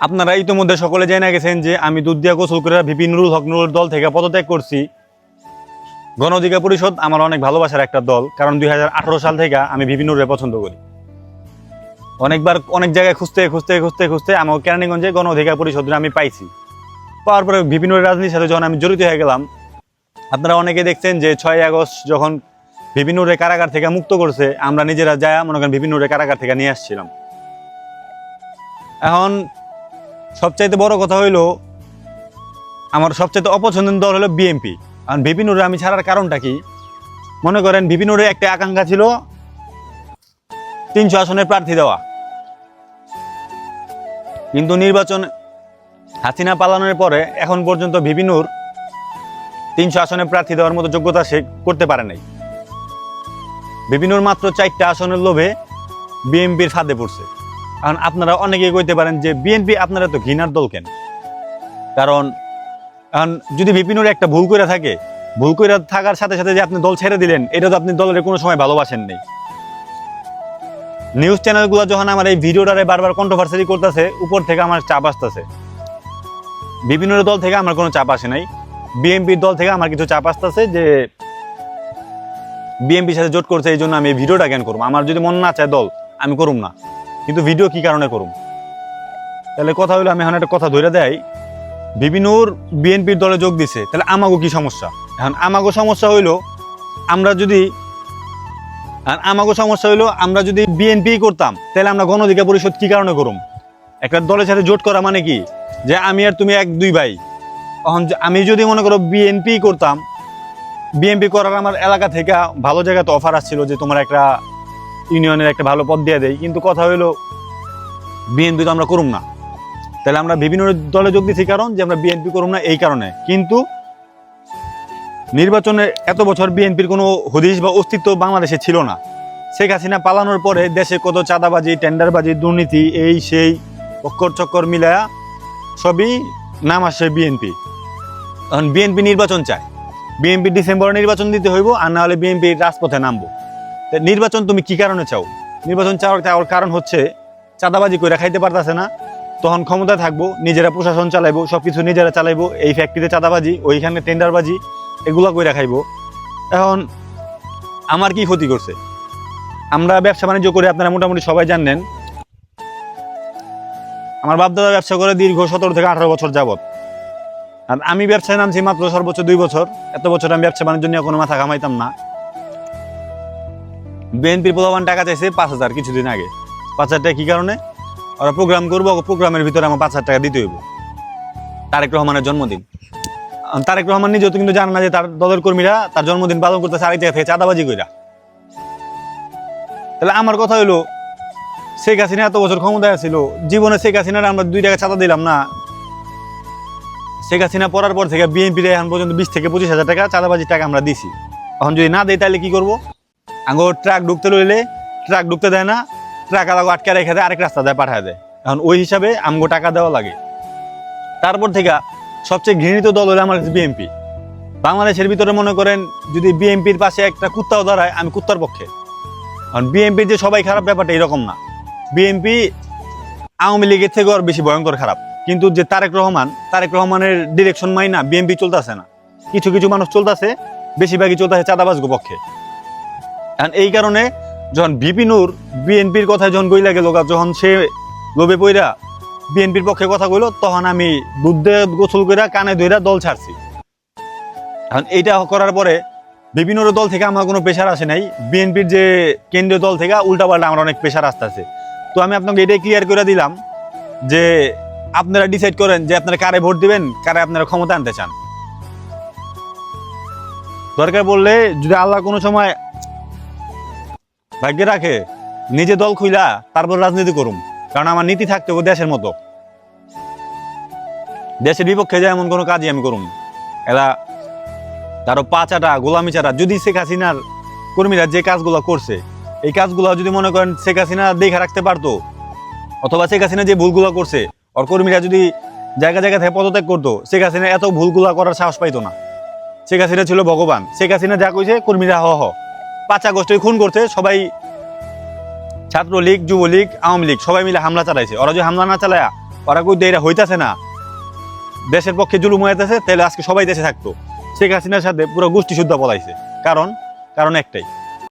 আপনারা ইতিমধ্যে সকলে জেনে গেছেন যে আমি দুধ দিয়া গোসল করে ভিপি নুরুল হক নুরুল দল থেকে পদত্যাগ করছি। গণ অধিকার পরিষদ আমার অনেক ভালোবাসার একটা দল, কারণ দুই হাজার আঠারো সাল থেকে আমি ভিপি নুরুলে পছন্দ করি। অনেকবার অনেক জায়গায় খুঁজতে খুঁজতে খুঁজতে খুঁজতে আমার কেরানীগঞ্জে গণ অধিকার পরিষদে আমি পাইছি। পাওয়ার পরে ভিপি নুরের রাজনীতির সাথে যখন আমি জড়িত হয়ে গেলাম, আপনারা অনেকে দেখছেন যে ছয় আগস্ট যখন বিভিন্নরে কারাগার থেকে মুক্ত করছে, আমরা নিজেরা যায় মনে করেন বিভিন্নরে কারাগার থেকে নিয়ে আসছিলাম। এখন সবচাইতে বড় কথা হইল, আমার সবচাইতে অপছন্দের দল হলো বিএনপি কারণ বিভিন্নরে আমি ছাড়ার কারণটা কি? মনে করেন বিভিন্নরে একটা আকাঙ্ক্ষা ছিল তিনশো আসনের প্রার্থী দেওয়া। কিন্তু নির্বাচন হাসিনা পালানোর পরে এখন পর্যন্ত বিভিন্নর তিনশো আসনে প্রার্থী দেওয়ার মতো যোগ্যতা সে করতে পারে নাই। বিভিন্নর মাত্র চারটা আসনের লোভে বিএনপির ফাঁদে পড়ছে। কারণ আপনারা অনেকেই কইতে পারেন যে বিএনপি আপনারা তো ঘৃণার দল কেন? কারণ এখন যদি বিপিনুর একটা ভুল করে থাকে, ভুল করে থাকার সাথে সাথে যে আপনি দল ছেড়ে দিলেন, এটা তো আপনি দলের কোনো সময় ভালোবাসেন নেই। নিউজ চ্যানেলগুলো যখন আমার এই ভিডিওটারে বারবার কন্ট্রোভার্সারি করতেছে, উপর থেকে আমার চাপ আসতেছে। বিভিন্ন দল থেকে আমার কোনো চাপ আসে নাই। বিএনপির দল থেকে আমার কিছু চাপ আসতেছে যে বিএনপির সাথে জোট করছে এই জন্য আমি এই ভিডিওটা কেন করব। আমার যদি মন না চায় দল, আমি করুম না। কিন্তু ভিডিও কি কারণে করুম? তাহলে কথা হলো আমি এখন একটা কথা ধরে দেয় বিভিন্নর বিএনপির দলে যোগ দিছে, তাহলে আমাগো কি সমস্যা? এখন আমাগো সমস্যা হইল, আমরা যদি আমাগো সমস্যা হইল, আমরা যদি বিএনপি করতাম, তাহলে আমরা গণ অধিকার পরিষদ কি কারণে করুম? একটা দলের সাথে জোট করা মানে কি? যে আমি আর তুমি এক, দুই ভাই। এখন আমি যদি মনে করো বিএনপি করতাম, বিএনপি করার আমার এলাকা থেকে ভালো জায়গাতে অফার আসছিল যে তোমার একটা ইউনিয়নের একটা ভালো পদ দিয়ে দেয়। কিন্তু কথা হইল, বিএনপি তো আমরা করুম না। তাহলে আমরা বিভিন্ন দলে যোগ দিচ্ছি কারণ যে আমরা বিএনপি করুম না এই কারণে। কিন্তু নির্বাচনে এত বছর বিএনপির কোনো হদিশ বা অস্তিত্ব বাংলাদেশে ছিল না। শেখ হাসিনা পালানোর পরে দেশে কত চাঁদাবাজি, টেন্ডারবাজি, দুর্নীতি, এই সেই অক্ষর চক্কর মিলায়া সবই নাম আসে বিএনপি। এখন বিএনপি নির্বাচন চায়। বিএনপি ডিসেম্বরে নির্বাচন দিতে হইব, আর না হলে বিএনপি রাজপথে নামবো। নির্বাচন তুমি কি কারণে চাও? নির্বাচন চাওয়ার চাওয়ার কারণ হচ্ছে চাঁদাবাজি করে খাইতে পারতাছে না। তখন ক্ষমতায় থাকব, নিজেরা প্রশাসন চালাইবো সব কিছু নিজেরা চালাইবো, এই ফ্যাক্টরিতে চাঁদাবাজি, ওইখানে টেন্ডারবাজি এগুলো করে খাইবো। এখন আমার কি ক্ষতি করছে? আমরা ব্যবসা বাণিজ্য করে আপনারা মোটামুটি সবাই জানেন আমার বাপদাদা ব্যবসা করে দীর্ঘ সতেরো থেকে আঠারো বছর যাবত আর আমি ব্যবসায় নামছি মাত্র সর্বোচ্চ দুই বছর। এত বছর আমি ব্যবসা বাণিজ্য নিয়ে কোনো মাথা কামাইতাম না। বিএনপির প্রধান টাকা চাইছে পাঁচ হাজার কিছুদিন আগে। পাঁচ হাজার টাকা কি কারণে? ওরা প্রোগ্রাম করব প্রোগ্রামের ভিতরে আমার পাঁচ হাজার টাকা দিতে হইব। তারেক রহমানের জন্মদিন। তারেক রহমান নিজেও তো কিন্তু জানে না যে তার দলের কর্মীরা তার জন্মদিন পালন করতেছে আরেক জায়গা থেকে চাঁদাবাজি কইরা। তাহলে আমার কথা হইল, শেখ হাসিনা এত বছর ক্ষমতায় ছিল জীবনে শেখ হাসিনার আমরা দুই টাকা চাঁদা দিলাম না। শেখ হাসিনা পড়ার পর থেকে বিএনপির এখন পর্যন্ত বিশ থেকে পঁচিশ হাজার টাকা চাঁদাবাজির টাকা আমরা দিছি। এখন যদি না দেয় তাহলে কি করব? আঙ্গো ট্রাক ঢুকতে লইলে ট্রাক ঢুকতে দেয় না, ট্রাক আলাগো আটকে রেখে দেয়, আরেক রাস্তা দেয়, পাঠায় দেয়। এখন ওই হিসাবে আমগো টাকা দেওয়া লাগে। তারপর থেকে সবচেয়ে ঘৃণিত দল হলো আমার বিএনপি। বাংলাদেশের ভিতরে মনে করেন, যদি বিএনপির পাশে একটা কুত্তাও দাঁড়ায়, আমি কুত্তার পক্ষে। কারণ বিএনপির যে সবাই খারাপ ব্যাপারটা এরকম না। বিএনপি আওয়ামী লীগের থেকেও আর বেশি ভয়ঙ্কর খারাপ। কিন্তু যে তারেক রহমান, তারেক রহমানের ডিরেকশন মাই না বিএনপি চলতেছে না। কিছু কিছু মানুষ চলতেছে, বেশিরভাগই চলতেছে চাঁদাবাজ পক্ষে। এখন এই কারণে যখন বিপিনুর বিএনপির কথায় যখন গইলা গেল যখন সে লোভে পইরা বিএনপির পক্ষে কথা কইলো, তখন আমি দুধে গোসল কইরা কানে ধইরা দল ছাড়ছি। এখন এইটা করার পরে বিভিন্ন দল থেকে আমার কোনো প্রেশার আসে নাই। বিএনপির যে কেন্দ্রীয় দল থেকে উল্টাপাল্টা আমার অনেক প্রেশার আসতেছে। তো আমি আপনাকে এটাই ক্লিয়ার করে দিলাম যে আপনারা ডিসাইড করেন যে আপনারা কারে ভোট দিবেন, কারে আপনারা ক্ষমতা আনতে চান। দরকার বললে যদি আল্লাহ কোনো সময় ভাগ্যে রাখে, নিজে দল খুইলা তারপর রাজনীতি করুম, কারণ আমার নীতি থাকতে হবে দেশের মতো। দেশের বিপক্ষে যায় এমন কোনো কাজই আমি করুম। এরা তারও পাচাটা গোলামি চাটা, যদি শেখ হাসিনার কর্মীরা যে কাজগুলো করছে, এই কাজগুলো যদি মনে করেন শেখ হাসিনা দেখে রাখতে পারতো, অথবা শেখ হাসিনা যে ভুলগুলো করছে, ওর কর্মীরা যদি জায়গা জায়গা থেকে পদত্যাগ করতো, শেখ হাসিনা এত ভুলগুলো করার সাহস পাইতো না। শেখ হাসিনা ছিল ভগবান, শেখ হাসিনা যা কইছে কর্মীরা হ হ। পাঁচ আগস্টে খুন করছে, সবাই ছাত্রলীগ, যুবলীগ, আওয়ামী লীগ, সবাই মিলে হামলা চালাইছে। ওরা যদি হামলা না চালায়, ওরা কই এটা হইতাছে না। দেশের পক্ষে জুলুম হইতেছে তাহলে আজকে সবাই দেশে থাকতো। শেখ হাসিনার সাথে পুরো গোষ্ঠী শুদ্ধ পলাইছে। কারণ? কারণ একটাই।